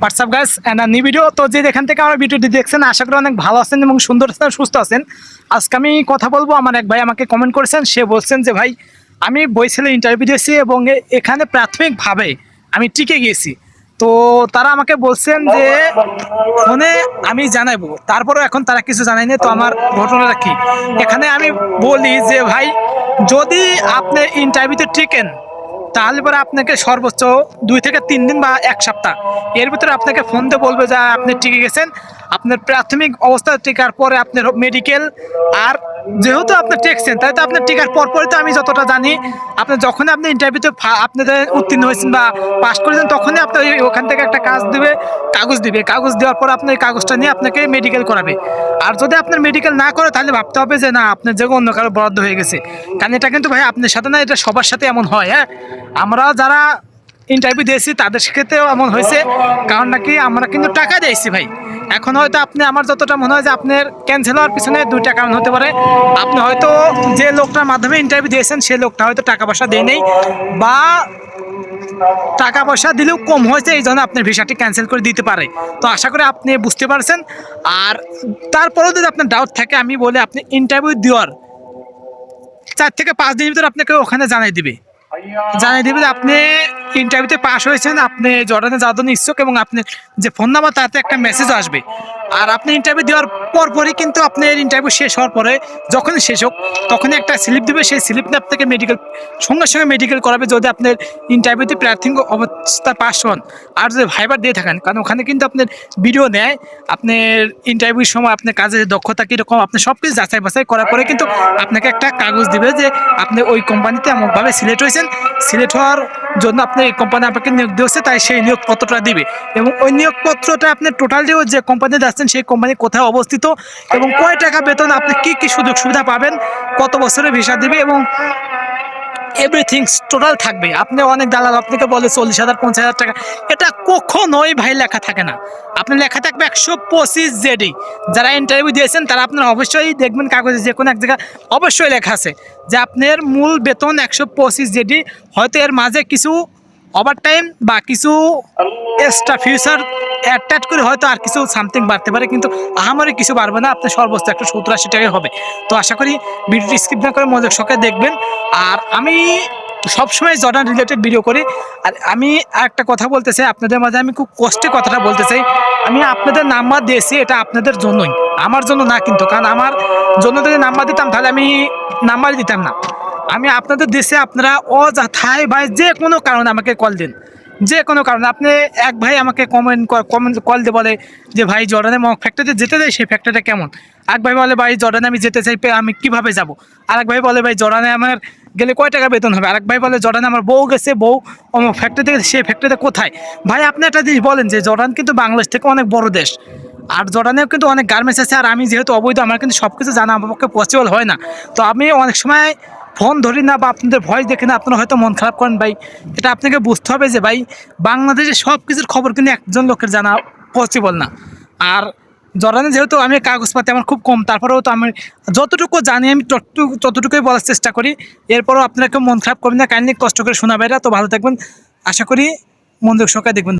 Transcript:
WhatsApp guys and new video তো যে যেখান থেকে আমার ভিডিওটি দেখছেন, আশা করি অনেক ভালো আছেন এবং সুন্দর আছেন, সুস্থ আছেন। আজকে আমি কথা বলব, আমার এক ভাই আমাকে কমেন্ট করেছেন। সে বলছেন যে, ভাই, আমি বইছেলে ইন্টারভিউ দিয়েছি এবং এখানে প্রাথমিকভাবে আমি টিকে গিয়েছি। তো তারা আমাকে বলছেন যে, ফোনে আমি জানাব। তারপরেও এখন তারা কিছু জানায়নি। তো আমার ঘটনাটা কি? এখানে আমি বলি যে, ভাই, যদি আপনি ইন্টারভিউতে টিকেন তাহলে পরে আপনাকে সর্বোচ্চ দুই থেকে তিন দিন বা এক সপ্তাহ। এর ভিতরে আপনাকে ফোন দিয়ে বলবে যে, আপনি টিকে গেছেন। আপনার প্রাথমিক অবস্থা টিকার পরে আপনার মেডিকেল আর যেহেতু আপনি টেকছেন তাই তো আপনার টিকার পর পরে তো আমি যতটা জানি, আপনি যখন আপনি ইন্টারভিউতে আপনাদের উত্তীর্ণ হয়েছেন বা পাশ করেছেন তখনই আপনার ওখান থেকে একটা কাজ দেবে, কাগজ দিবে। কাগজ দেওয়ার পর আপনি কাগজটা নিয়ে আপনাকে মেডিকেল করাবে। আর যদি আপনার মেডিকেল না করে, তাহলে ভাবতে হবে যে, না, আপনার জায়গা অন্য কারও বরাদ্দ হয়ে গেছে। কারণ এটা কিন্তু ভাই, আপনার সাথে না, এটা সবার সাথে এমন হয় হ্যাঁ? আমরা যারা ইন্টারভিউ দিয়েছি, তাদের ক্ষেত্রেও এমন হয়েছে। কারণ নাকি আমরা কিন্তু টাকা দিয়েছি ভাই। এখন হয়তো আপনি, আমার যতটা মনে হয় যে আপনার ক্যান্সেল হওয়ার পিছনে দুইটা কারণ হতে পারে। আপনি হয়তো যে লোকটার মাধ্যমে ইন্টারভিউ দিয়েছেন সেই লোকটা হয়তো টাকা পয়সা দেয় নেই বা টাকা পয়সা দিলেও কম হয়েছে, এই জন্য আপনার ভিসাটি ক্যান্সেল করে দিতে পারে। তো আশা করি আপনি বুঝতে পারছেন। আর তারপরেও যদি আপনার ডাউট থাকে, আমি বলে আপনি ইন্টারভিউ দেওয়ার চার থেকে পাঁচ দিনের ভিতরে আপনাকে ওখানে জানাই দিবে। জানিয়ে দিবে আপনি ইন্টারভিউতে পাস হয়েছেন, আপনি জর্ডানে যাওয়ার জন্য ইচ্ছুক এবং আপনি যে ফোন নাম্বার তাতে একটা মেসেজ আসবে। আর আপনি ইন্টারভিউ দেওয়ার পর পরই কিন্তু আপনার ইন্টারভিউ শেষ হওয়ার পরে, যখনই শেষ হোক, তখনই একটা স্লিপ দেবে। সেই স্লিপ আপনাকে মেডিকেল সঙ্গে সঙ্গে মেডিকেল করাবে যদি আপনার ইন্টারভিউতে প্রাথমিক অবস্থা পাস হন। আর যদি ভাইবার দিয়ে থাকেন, কারণ ওখানে কিন্তু আপনার ভিডিও নেয়, আপনার ইন্টারভিউর সময় আপনার কাজের দক্ষতা কীরকম, আপনি সব কিছু যাচাই বাছাই করার পরে কিন্তু আপনাকে একটা কাগজ দিবে যে আপনি ওই কোম্পানিতে এমনভাবে সিলেক্ট হয়েছেন। সিলেক্ট হওয়ার জন্য আপনি এই কোম্পানি আপনাকে নিয়োগ দিয়েছে, তাই সেই নিয়োগপত্রটা দিবে। এবং ওই নিয়োগপত্রটা আপনি টোটাল দিয়ে যে কোম্পানিতে যাচ্ছেন, সেই কোম্পানি কোথায় অবস্থিত এবং কয় টাকা বেতন, আপনি কি কি সুযোগ সুবিধা পাবেন, কত বছরের ভিসা দিবে এবং এভরিথিংস টোটাল থাকবে। আপনি অনেক দালাল, আপনাকে বলে চল্লিশ হাজার, পঞ্চাশ হাজার টাকা। এটা কখনোই ভাই লেখা থাকে না। আপনার লেখা থাকবে একশো পঁচিশ জেডি যারা ইন্টারভিউ দিয়েছেন, তারা আপনারা অবশ্যই দেখবেন কাগজে যে কোনো এক জায়গায় অবশ্যই লেখা আছে যে আপনার মূল বেতন একশো পঁচিশ জেডি হয়তো এর মাঝে কিছু ওভার টাইম বা কিছু এক্সট্রা ফিউচার অ্যাটাচ করে হয়তো আর কিছু সামথিং বাড়তে পারে, কিন্তু আমারই কিছু বাড়বে না। আপনার সর্বোচ্চ একশো সত্তর আশি টাকাই হবে। তো আশা করি ভিডিওটি স্কিপ না করে মজার সহকারে দেখবেন। আর আমি সবসময় জর্ডান রিলেটেড ভিডিও করি। আর আমি একটা কথা বলতে চাই, আপনাদের মাঝে আমি খুব কষ্টে কথাটা বলতে চাই। আমি আপনাদের নাম্বার দিয়েছি, এটা আপনাদের জন্যই। আমার জন্য না কিন্তু, কারণ আমার জন্য যদি নাম্বার দিতাম, তাহলে আমি নাম্বারই দিতাম না। আমি আপনাদের দেশে আপনারা অযথায় ভাই যে কোনো কারণে আমাকে কল দিন। যে কোনো কারণে। আপনি এক ভাই আমাকে কমেন্ট কমেন্ট কল দিয়ে বলে যে, ভাই, জর্ডানে মক ফ্যাক্টরিতে যেতে দেয় সেই ফ্যাক্টরিটা কেমন? এক ভাই বলে, ভাই, জর্ডানে আমি যেতে চাই, আমি কীভাবে যাব? আর এক ভাই বলে, ভাই, জর্ডানে আমার গেলে কয় টাকা বেতন হবে? আরেক ভাই বলে, জর্ডানে আমার বউ গেছে, বউ অমুক ফ্যাক্টরিতে সেই ফ্যাক্টরিতে কোথায়? ভাই, আপনি একটা জিনিস বলেন যে, জর্ডান কিন্তু বাংলাদেশ থেকে অনেক বড় দেশ। আর জর্ডানেও কিন্তু অনেক গার্মেন্টস আছে, আর আমি যেহেতু অবৈধ, আমার কিন্তু সব কিছু জানা আমার পক্ষে পসিবল হয় না। তো আমি অনেক সময় ফোন ধরি না বা আপনাদের ভয়েস দেখে না, আপনারা হয়তো মন খারাপ করেন ভাই। এটা আপনাকে বুঝতে হবে যে ভাই, বাংলাদেশে সব কিছুর খবর কিন্তু একজন লোকের জানা পসিবল না। আর জর্ডানে যেহেতু আমি কাগজপাতি আমার খুব কম, তারপরেও তো আমি যতটুকু জানি, আমি ততটুকু, ততটুকুই বলার চেষ্টা করি। এরপরও আপনারা কেউ মন খারাপ করবেন না, কাইন্ডলি কষ্ট করে শোনাবেন তো ভালো থাকবেন। আশা করি মনোযোগ সহকারে দেখবেন।